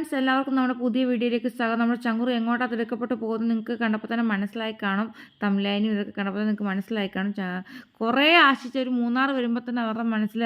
Friends എല്ലാവർക്കും നമ്മുടെ പുതിയ വീഡിയോയിലേക്ക് സ്വാഗതം. നമ്മുടെ ചങ്കുറ് എങ്ങോട്ടാണ് തിരക്കപ്പെട്ട് പോകുന്നത് നിങ്ങൾക്ക് കണ്ടപ്പോൾ തന്നെ മനസ്സിലായി കാണും. തമിഴ്ലൈനും ഇതൊക്കെ കണ്ടപ്പോൾ നിങ്ങൾക്ക് മനസ്സിലായി കാണും. കുറേ ആശിച്ച ഒരു മൂന്നാർ വരുമ്പോൾ തന്നെ അവരുടെ മനസ്സിൽ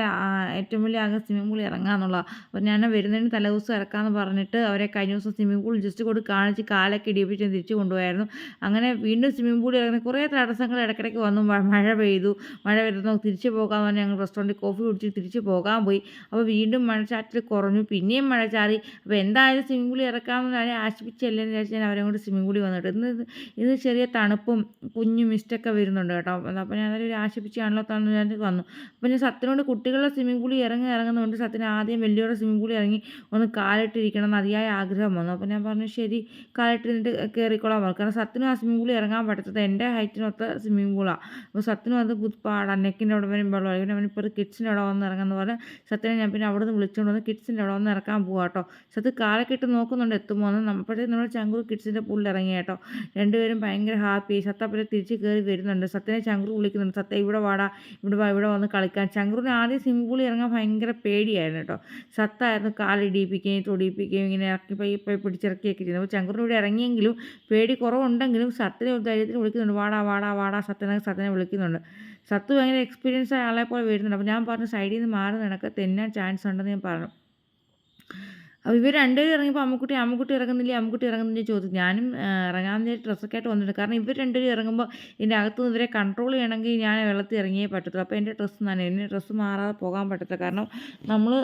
ഏറ്റവും വലിയ ആകെ സ്വിമ്മിംഗ് പൂളിൽ ഇറങ്ങാന്നുള്ള അപ്പോൾ ഞാൻ വരുന്നതിന് തലേദിവസം ഇറക്കാമെന്ന് പറഞ്ഞിട്ട് അവരെ കഴിഞ്ഞ ദിവസം സ്വിമ്മിംഗ് പൂൾ ജസ്റ്റ് കൊണ്ട് കാണിച്ച് കാലൊക്കെ ഇടിപ്പിച്ച് തിരിച്ചു കൊണ്ടുപോയായിരുന്നു. അങ്ങനെ വീണ്ടും സ്വിമ്മിംഗ് പൂളിൽ ഇറങ്ങി കുറേ തടസ്സങ്ങൾ ഇടയ്ക്കിടയ്ക്ക് വന്നു. മഴ പെയ്തു. മഴ വരുന്നു തിരിച്ചു പോകാമെന്ന് പറഞ്ഞാൽ ഞങ്ങൾ റെസ്റ്റോറന്റിൽ കോഫി കുടിച്ച് തിരിച്ചു പോകാൻ പോയി. അപ്പോൾ വീണ്ടും മഴ ചാറ്റൽ കുറഞ്ഞു. പിന്നെയും മഴ ചാറി. അപ്പോൾ എന്തായാലും സ്വിമ്മിംഗ് പൂളിൽ ഇറക്കാമെന്ന് അവരെ ആശിപ്പിച്ചല്ലെന്ന് വിചാരിച്ച് ഞാൻ അവരെ കൊണ്ട് സ്വിമ്മിംഗ് പൂളിൽ വന്നിട്ട്. ഇന്ന് ഇത് ഇത് ചെറിയ തണുപ്പും കുഞ്ഞു മിസ്റ്റൊക്കെ വരുന്നുണ്ട് കേട്ടോ. അപ്പോൾ ഞാൻ അതൊരു ആശിപ്പിച്ചാണല്ലോ തന്നു ഞാൻ വന്നു. അപ്പോൾ ഞാൻ സത്യനോട് കുട്ടികളുടെ സ്വിമ്മിംഗ് പൂളിൽ ഇറങ്ങി ഇറങ്ങുന്നതുകൊണ്ട് സത്യന് ആദ്യം വലിയവരുടെ സ്വിമ്മിംഗ് പൂളിൽ ഇറങ്ങി ഒന്ന് കാലിട്ടിരിക്കണം എന്ന് അതിയായ ആഗ്രഹം വന്നു. അപ്പോൾ ഞാൻ പറഞ്ഞു ശരി കാലിട്ടിരുന്നിട്ട് കയറിക്കോളാൻ പറഞ്ഞു കാരണം സത്യനും ആ സ്വിമ്മിംഗ് പൂളിൽ ഇറങ്ങാൻ പറ്റത്തത് എന്റെ ഹൈറ്റിനൊത്ത സ്വിമ്മിംഗ് പൂളാണ് അപ്പോൾ സത്യനും അത് പാടാണ് നെക്കിന്റെ അവിടെ വരും വെള്ളം പിന്നെ അവനിപ്പോൾ കിഡ്സിന്റെ അവിടെ വന്ന് ഇറങ്ങുന്ന പോലെ സത്യനെ ഞാൻ പിന്നെ അവിടെ നിന്ന് വിളിച്ചുകൊണ്ട് വന്ന് കിഡ്സിന്റെ അവിടെ വന്ന് ഇറക്കാൻ പോകാം കേട്ടോ. സത്യ കാലൊക്കെ ഇട്ട് നോക്കുന്നുണ്ട് എത്തുമോ എന്ന്. അപ്പോഴത്തേക്ക് നമ്മുടെ ചങ്കൂർ കിഡ്സിന്റെ പുള്ളിൽ ഇറങ്ങി കേട്ടോ. രണ്ടുപേരും ഭയങ്കര ഹാപ്പി. സത്ത പോലെ തിരിച്ച് കയറി വരുന്നുണ്ട്. സത്യനെ ചങ്കൂർ വിളിക്കുന്നുണ്ട്. സത്യ ഇവിടെ വാടാ ഇവിടെ വാ ഇവിടെ വന്ന് കളിക്കാൻ. ചങ്കൂറിന് ആദ്യം സ്വിമ്മിംഗ് പൂളിൽ ഇറങ്ങാൻ ഭയങ്കര പേടിയായിരുന്നു കേട്ടോ. സത്തായിരുന്നു കാലിടിപ്പിക്കുകയും തൊടിയിപ്പിക്കുകയും ഇങ്ങനെ ഇറക്കി പൈ പിടിച്ചിറക്കിയൊക്കെ ചെയ്യുന്നത് അപ്പോൾ ചങ്കൂറിന് ഇവിടെ ഇറങ്ങിയെങ്കിലും പേടി കുറവുണ്ടെങ്കിലും സത്യനെ ഒരു വിളിക്കുന്നുണ്ട്. വാടാ വാടാ വാടാ സത്യനെ സത്യനെ വിളിക്കുന്നുണ്ട്. സത്ത് ഭയങ്കര എക്സ്പീരിയൻസ് ആയ ആളെ പോലെ വരുന്നുണ്ട്. അപ്പോൾ ഞാൻ പറഞ്ഞു സൈഡിൽ നിന്ന് മാറി നടക്കുക തെന്നാൻ ചാൻസ് ഉണ്ടെന്ന് ഞാൻ പറഞ്ഞു. അപ്പോൾ ഇവർ രണ്ടുപേരും ഇറങ്ങിയപ്പോൾ അമ്മക്കുട്ടി അമ്മക്കുട്ടി ഇറങ്ങുന്നില്ലേ അമ്മക്കുട്ടി ഇറങ്ങുന്നില്ലേ ചോദിച്ചു. ഞാനും ഇറങ്ങാൻ വിചാരിച്ച് ഡ്രസ്സൊക്കെ ആയിട്ട് വന്നിട്ടുണ്ട്. കാരണം ഇവർ രണ്ടുപേരും ഇറങ്ങുമ്പോൾ ഇതിന്റെ അകത്ത് നിന്ന് ഇവരെ കൺട്രോൾ ചെയ്യണമെങ്കിൽ ഞാൻ വെള്ളത്തിൽ ഇറങ്ങിയേ പറ്റത്തുള്ളൂ. അപ്പോൾ എന്റെ ഡ്രസ്സ് നനയും. എന്റെ ഡ്രസ്സ് മാറാതെ പോകാൻ പറ്റത്തില്ല. കാരണം നമ്മൾ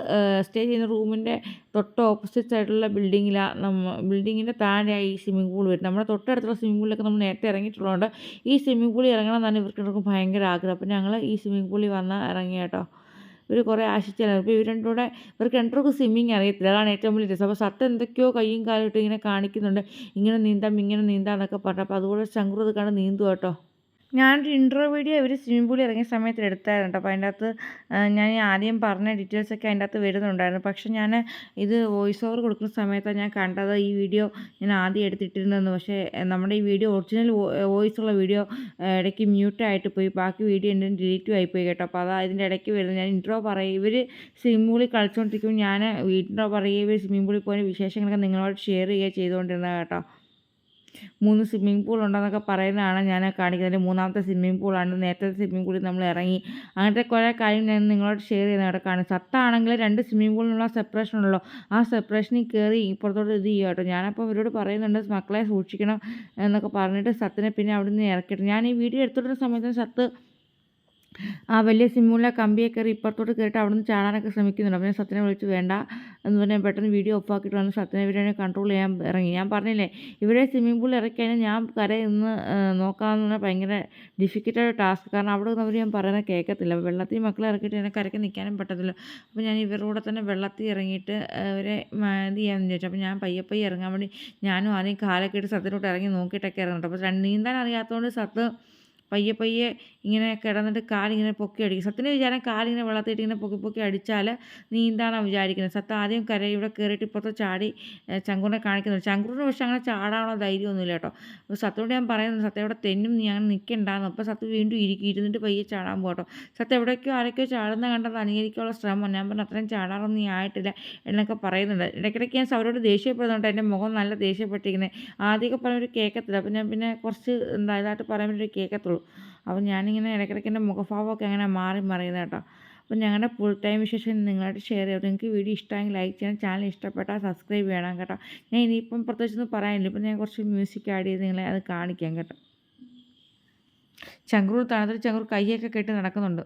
സ്റ്റേ ചെയ്യുന്ന റൂമിന്റെ തൊട്ട് ഓപ്പോസിറ്റ് സൈഡിലുള്ള ബിൽഡിങ്ങിലാണ് നമ്മൾ ബിൽഡിങ്ങിന്റെ താഴെയായി ഈ സ്വിമ്മിംഗ് പൂൾ വരുന്നത്. നമ്മുടെ തൊട്ടടുത്തുള്ള സ്വിമ്മിംഗ് പൂളിലൊക്കെ നമ്മൾ നേരത്തെ ഇറങ്ങിയിട്ടുള്ളതുകൊണ്ട് ഈ സ്വിമ്മിംഗ് പൂളിൽ ഇറങ്ങണം എന്നാണ് ഇവർക്ക് ഭയങ്കര ആഗ്രഹം. അപ്പോൾ ഞങ്ങൾ ഈ സ്വിമ്മിംഗ് പൂളിൽ വന്ന് ഇറങ്ങി കേട്ടോ ഇവർ കുറേ ആശിച്ചാണ് അപ്പോൾ ഇവർ രണ്ടും കൂടെ ഇവർക്ക് രണ്ടുപേർക്ക് സ്വിമ്മിങ് അറിയത്തില്ല. അതാണ് ഏറ്റവും വലിയ രസം. അപ്പോൾ സത്ത് എന്തൊക്കെയോ കയ്യും കാലും ഇട്ട് ഇങ്ങനെ കാണിക്കുന്നുണ്ട്. ഇങ്ങനെ നീന്താം ഇങ്ങനെ നീന്താം എന്നൊക്കെ പറഞ്ഞു. അപ്പോൾ അതുപോലെ ശങ്കുറത് കണ്ട് നീന്തു കേട്ടോ ഞാനൊരു ഇൻട്രോ വീഡിയോ ഇവർ സ്വിമ്മിംഗ് പൂളിൽ ഇറങ്ങിയ സമയത്ത് എടുത്തായിരുന്നു അപ്പോൾ അതിന്റെ അകത്ത് ഞാൻ ആദ്യം പറഞ്ഞ ഡീറ്റെയിൽസ് ഒക്കെ അതിന്റെ അകത്ത് വരുന്നുണ്ടായിരുന്നു. പക്ഷെ ഞാൻ ഇത് വോയിസ് ഓവർ കൊടുക്കുന്ന സമയത്താണ് ഞാൻ കണ്ടത്. ഈ വീഡിയോ ഞാൻ ആദ്യം എടുത്തിട്ടിരുന്നതെന്ന് പക്ഷേ നമ്മുടെ ഈ വീഡിയോ ഒറിജിനൽ വോയിസ് ഉള്ള വീഡിയോ ഇടയ്ക്ക് മ്യൂട്ടായിട്ട് പോയി. ബാക്കി വീഡിയോ എന്റെ ഡിലീറ്റും ആയിപ്പോയി കേട്ടോ. അപ്പോൾ അതാ ഇതിന്റെ ഇടയ്ക്ക് വരുന്നത്. ഞാൻ ഇൻട്രോ പറയും. ഇവർ സ്വിമ്മിംഗ് പൂളിൽ കളിച്ചുകൊണ്ടിരിക്കുമ്പോൾ ഞാൻ വീട്ടിന്റെ പറയുകയും സ്വിമ്മിംഗ് പൂളിൽ പോയ വിശേഷങ്ങളൊക്കെ നിങ്ങളോട് ഷെയർ ചെയ്യുക ചെയ്തുകൊണ്ടിരുന്നത് കേട്ടോ. മൂന്ന് സ്വിമ്മിംഗ് പൂൾ ഉണ്ടെന്നൊക്കെ പറയുന്നതാണ് ഞാൻ കാണിക്കുന്നത്. മൂന്നാമത്തെ സ്വിമ്മിംഗ് പൂളാണ്. നേരത്തെ സ്വിമ്മിംഗ് പൂളിൽ നമ്മൾ ഇറങ്ങി. അങ്ങനത്തെ കുറേ കാര്യം ഞാൻ നിങ്ങളോട് ഷെയർ ചെയ്യുന്ന അവിടെ കാണും. സത്താണെങ്കിൽ രണ്ട് സ്വിമ്മിംഗ് പൂളിനുള്ള സെപ്പറേഷൻ ഉള്ളോ ആ സെപ്പറേഷനിൽ കയറി ഇപ്പുറത്തോട്ട് ഇത് ചെയ്യുക കേട്ടോ. ഞാനപ്പോൾ ഇവരോട് പറയുന്നുണ്ട് മക്കളെ സൂക്ഷിക്കണം എന്നൊക്കെ പറഞ്ഞിട്ട് സത്തിനെ പിന്നെ അവിടെ നിന്ന് ഇറക്കിയിട്ട്. ഞാൻ ഈ വീഡിയോ എടുത്തുകൊണ്ടിരുന്ന സമയത്ത് സത്ത് ആ വലിയ സിമ്മിലെ കമ്പിയെ കയറി ഇപ്പുറത്തോട്ട് കയറിയിട്ട് അവിടെ നിന്ന് ചാടാനൊക്കെ ശ്രമിക്കുന്നുണ്ട്. അപ്പോൾ ഞാൻ സത്യനെ വിളിച്ച് വേണ്ട. എന്ന് പറഞ്ഞാൽ പെട്ടെന്ന് വീഡിയോ ഓഫ് ആക്കിയിട്ട് വന്ന്. സത്യനെ ഇവരെ കൺട്രോൾ ചെയ്യാൻ ഇറങ്ങി. ഞാൻ പറഞ്ഞില്ലേ ഇവരെ സ്വിമ്മിംഗ് പൂളിൽ ഇറക്കി ഞാൻ കരയിൽ ഇന്ന് നോക്കാമെന്ന് പറഞ്ഞാൽ ഭയങ്കര ഡിഫിക്കൽട്ടായ ടാസ്ക് കാരണം അവിടെ അവർ ഞാൻ പറയുന്നത് കേൾക്കത്തില്ല. വെള്ളത്തിൽ മക്കളെ ഇറക്കിയിട്ട് എന്നെ കരയ്ക്ക് നിൽക്കാനും പറ്റത്തില്ല. അപ്പോൾ ഞാൻ ഇവരുടെ തന്നെ വെള്ളത്തിൽ ഇറങ്ങിയിട്ട് അവരെ ഇത് ചെയ്യാമെന്ന് ചോദിച്ചു അപ്പോൾ ഞാൻ പയ്യെ പയ്യെ ഇറങ്ങാൻ വേണ്ടി ഞാനും ആദ്യം കാലൊക്കെ ഇട്ട് സത്യനോട്ട് ഇറങ്ങി നോക്കിയിട്ടൊക്കെ ഇറങ്ങുന്നുണ്ട്. അപ്പോൾ നീന്താൻ അറിയാത്തതുകൊണ്ട് സത്ത് പയ്യെ പയ്യെ ഇങ്ങനെ കിടന്നിട്ട് കാലിങ്ങനെ പൊക്കി അടിക്കും. സത്യന്റെ വിചാരം കാലിങ്ങനെ വെള്ളത്തിയിട്ട് ഇങ്ങനെ പൊക്കി പൊക്കി അടിച്ചാൽ നീന്താനാണ് വിചാരിക്കുന്നത്. സത്ത് ആദ്യം കര ഇവിടെ കയറിയിട്ട് ഇപ്പുറത്ത് ചാടി ചങ്കൂറിനെ കാണിക്കുന്നുണ്ട്. ചങ്കുറിന് പക്ഷേ അങ്ങനെ ചാടാനുള്ള ധൈര്യമൊന്നുമില്ല കേട്ടോ. അപ്പോൾ സത്തോട് ഞാൻ പറയുന്നത് സത്ത ഇവിടെ തെന്നും നീ അങ്ങനെ നിൽക്കണ്ടാന്ന്. അപ്പോൾ സത്ത് വീണ്ടും ഇരിക്കും. ഇരുന്നിട്ട് പയ്യെ ചാടാൻ പോകട്ടോ സത്ത് എവിടേക്കോ ആരൊക്കെയോ ചാടുന്ന കണ്ടത് അനുകരിക്കാനുള്ള ശ്രമം. ഞാൻ പറഞ്ഞു അത്രയും ചാടാറൊന്നും നീ ആയിട്ടില്ല എന്നൊക്കെ പറയുന്നുണ്ട്. ഇടയ്ക്കിടയ്ക്ക് ഞാൻ അവരോട് ദേഷ്യപ്പെടുന്നുണ്ട്. എന്റെ മുഖം നല്ല ദേഷ്യപ്പെട്ടിരിക്കുന്നത് ആദ്യമൊക്കെ പറയുമ്പോൾ കേൾക്കത്തില്ല അപ്പോൾ ഞാൻ പിന്നെ കുറച്ച് എന്താ ഇതായിട്ട് പറയാൻ വേണ്ടി കേൾക്കത്തുള്ളൂ അപ്പോൾ ഞാനിങ്ങനെ ഇടയ്ക്കിടയ്ക്ക് എന്റെ മുഖഭാവമൊക്കെ അങ്ങനെ മാറി മറിയുന്നത് കേട്ടോ. അപ്പോൾ ഞങ്ങളുടെ ഫുൾ ടൈം വിശേഷം നിങ്ങളായിട്ട് ഷെയർ ചെയ്യാം. നിങ്ങൾക്ക് വീഡിയോ ഇഷ്ടമെങ്കിൽ ലൈക്ക് ചെയ്യണം. ചാനൽ ഇഷ്ടപ്പെട്ടാൽ സബ്സ്ക്രൈബ് ചെയ്യണം കേട്ടോ. ഞാൻ ഇനിയിപ്പം പ്രത്യേകിച്ചൊന്നും പറയാനില്ല. ഇപ്പം ഞാൻ കുറച്ച് മ്യൂസിക് ആഡ് ചെയ്ത് നിങ്ങളെ അത് കാണിക്കാം കേട്ടോ. ചങ്കൂർ തണുത്തിൽ ചങ്കൂർ കയ്യൊക്കെ കെട്ടി നടക്കുന്നുണ്ട്.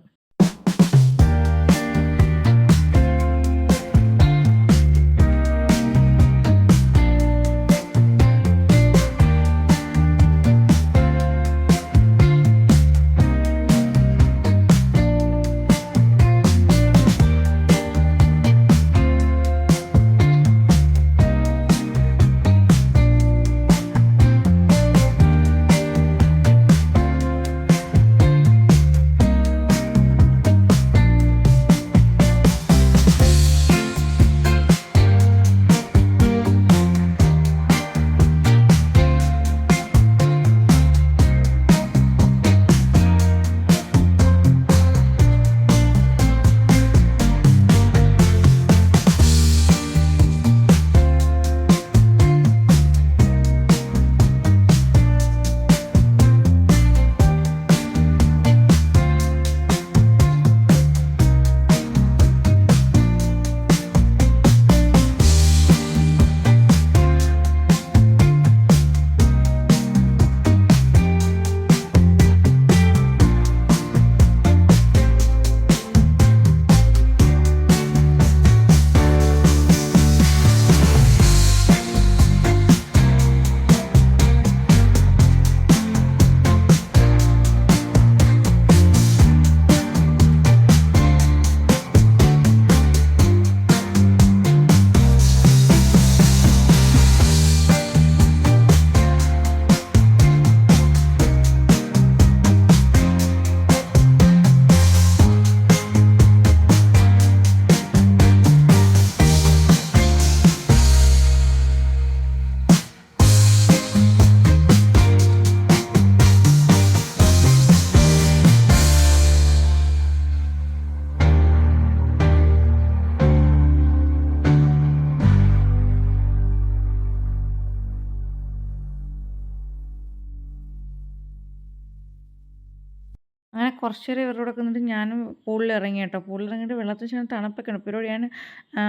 കുറച്ച് നേരം ഇവരുടെ നിന്നിട്ട് ഞാനും പൂളിൽ ഇറങ്ങി കേട്ടോ. പൂളിൽ ഇറങ്ങിയിട്ട് വെള്ളത്തിൽ ചെന്ന് തണുപ്പൊക്കെ ഉണ്ട് ഇപ്പോൾ ഞാൻ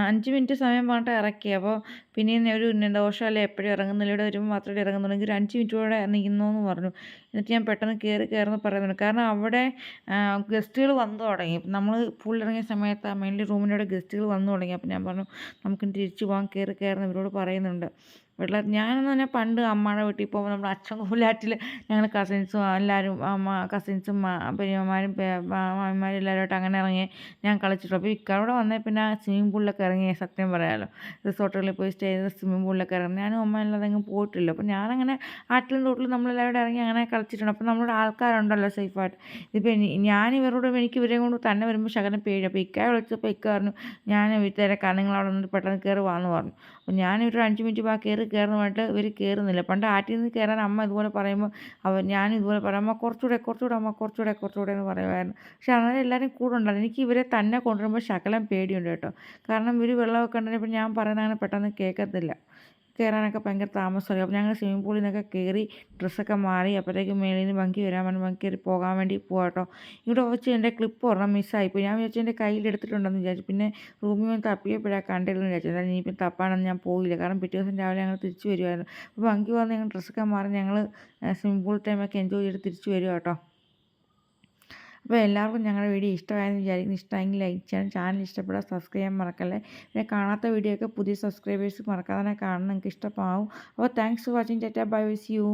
അഞ്ച് മിനിറ്റ് സമയം പറഞ്ഞിട്ട് ഇറക്കി. അപ്പോൾ പിന്നെ ഒരു ദോഷമല്ലേ എപ്പോഴും ഇറങ്ങുന്നില്ല ഇവിടെ വരുമ്പോൾ മാത്രമേ ഇറങ്ങുന്നുള്ളെങ്കിൽ ഒരു അഞ്ച് മിനിറ്റ് കൂടെ നിൽക്കുന്നു എന്ന് പറഞ്ഞു. എന്നിട്ട് ഞാൻ പെട്ടെന്ന് കയറി കയറുന്നു പറയുന്നുണ്ട്. കാരണം അവിടെ ഗസ്റ്റുകൾ വന്നു തുടങ്ങി. നമ്മൾ പൂളിൽ ഇറങ്ങിയ സമയത്ത് ആ മെയിൻലി റൂമിന്റെ അവിടെ ഗസ്റ്റുകൾ വന്നു തുടങ്ങി. അപ്പോൾ ഞാൻ പറഞ്ഞു നമുക്ക് തിരിച്ചു പോകാൻ കയറി കയറുന്ന ഇവരോട് പറയുന്നുണ്ട്. വെള്ള ഞാനെന്ന് പറഞ്ഞാൽ പണ്ട് അമ്മയുടെ വീട്ടിൽ പോകുമ്പോൾ നമ്മുടെ അച്ഛൻ കൂലാറ്റിൽ ഞങ്ങൾ കസിൻസും എല്ലാവരും അമ്മ കസിൻസും പെരിയമ്മമാരും മാമിമാരും എല്ലാവരുമായിട്ട് അങ്ങനെ ഇറങ്ങി ഞാൻ കളിച്ചിട്ടുള്ളൂ. അപ്പോൾ ഇക്കാരോടെ വന്നേ പിന്നെ സ്വിമ്മിംഗ് പൂളിലൊക്കെ ഇറങ്ങി സത്യം പറയാമല്ലോ റിസോർട്ടുകളിൽ പോയി സ്റ്റേ ചെയ്ത് സ്വിമ്മിംഗ് പൂളിലൊക്കെ ഇറങ്ങി. ഞാനും അമ്മ എങ്ങും പോയിട്ടില്ല. അപ്പോൾ ഞാനങ്ങനെ ആട്ടിലും തോട്ടിലും നമ്മളെല്ലാവരും ഇറങ്ങി അങ്ങനെ കളിച്ചിട്ടുണ്ട്. അപ്പോൾ നമ്മുടെ ആൾക്കാരുണ്ടല്ലോ സേഫായിട്ട് ഇതിപ്പോൾ ഞാൻ ഇവരോട് എനിക്ക് ഇവരെ കൊണ്ട് തന്നെ വരുമ്പോൾ ശകലം പേടി അപ്പോൾ ഇക്കായ വിളിച്ചപ്പോൾ ഇക്ക പറഞ്ഞു ഞാൻ വീട്ടുകാരെ നിങ്ങൾ അവിടെ നിന്ന് പെട്ടെന്ന് കയറി വാന്ന് പറഞ്ഞു. അപ്പോൾ ഞാൻ ഒരു അഞ്ച് മിനിറ്റ് ബാക്കി കയറി കയറുന്ന പറഞ്ഞിട്ട് ഇവർ കയറുന്നില്ല പണ്ട് ആറ്റിൽ നിന്ന് കയറാൻ അമ്മ ഇതുപോലെ പറയുമ്പോൾ അവർ ഞാൻ ഇതുപോലെ പറയും അമ്മ കുറച്ചുകൂടെ കുറച്ചുകൂടെ അമ്മ കുറച്ചുകൂടെ കുറച്ചുകൂടെ എന്ന് പറയുമായിരുന്നു. പക്ഷെ അങ്ങനെ എല്ലാവരും കൂടെ ഉണ്ടായിരുന്നു. എനിക്ക് ഇവരെ തന്നെ കൊണ്ടുവരുമ്പോൾ ശകലം പേടിയുണ്ട് കേട്ടോ. കാരണം ഇവർ വെള്ളമൊക്കെ ഉണ്ടെങ്കിൽ ഞാൻ പറയുന്നത് അങ്ങനെ പെട്ടെന്ന് കേൾക്കത്തില്ല. കയറാനൊക്കെ ഭയങ്കര താമസമായി. അപ്പോൾ ഞങ്ങൾ സ്വിമ്മിംഗ് പൂളിൽ നിന്നൊക്കെ കയറി ഡ്രസ്സൊക്കെ മാറി അപ്പോഴത്തേക്കും മേളിൽ നിന്ന് ഭംഗി വരാൻ വേണ്ടി ഭംഗി കയറി പോകാൻ വേണ്ടി പോകാട്ടോ ഇവിടെ വെച്ച് എന്റെ ക്ലിപ്പ് ഒരെണ്ണം മിസ്സായിപ്പോയി ഞാൻ വിചാരിച്ചു എന്റെ കയ്യിൽ എടുത്തിട്ടുണ്ടെന്ന് വിചാരിച്ചു. പിന്നെ റൂമിൽ വന്ന് തപ്പിയപ്പോഴാണ് കണ്ടില്ലെന്ന് വിചാരിച്ചു. എന്തായാലും ഇനിയിപ്പം തപ്പാണെന്ന് ഞാൻ പോയില്ല. കാരണം പിറ്റേ ദിവസം രാവിലെ ഞങ്ങൾ തിരിച്ചു വരുമായിരുന്നു അപ്പോൾ ഭംഗി വന്ന് ഞങ്ങൾ ഡ്രസ്സൊക്കെ മാറി ഞങ്ങൾ സ്വിമ്മിംഗ് പൂൾ ടൈമൊക്കെ എൻജോയ് ചെയ്ത് തിരിച്ചു വരും കേട്ടോ അപ്പോൾ എല്ലാവർക്കും ഞങ്ങളുടെ വീഡിയോ ഇഷ്ടമായെന്ന് വിചാരിക്കുന്നു. ഇഷ്ടമായെങ്കിൽ ലൈക്ക് ചെയ്യണം ചാനൽ ഇഷ്ടപ്പെടാൻ സബ്സ്ക്രൈബ് ചെയ്യാൻ മറക്കല്ലേ. പിന്നെ കാണാത്ത വീഡിയോ ഒക്കെ പുതിയ സബ്സ്ക്രൈബേഴ്സ് മറക്കാതെ കാണണം. നിങ്ങൾക്ക് ഇഷ്ടമാവും. അപ്പോൾ താങ്ക്സ് ഫോർ വാച്ചിങ്. ചേട്ടാ ബൈ. With you.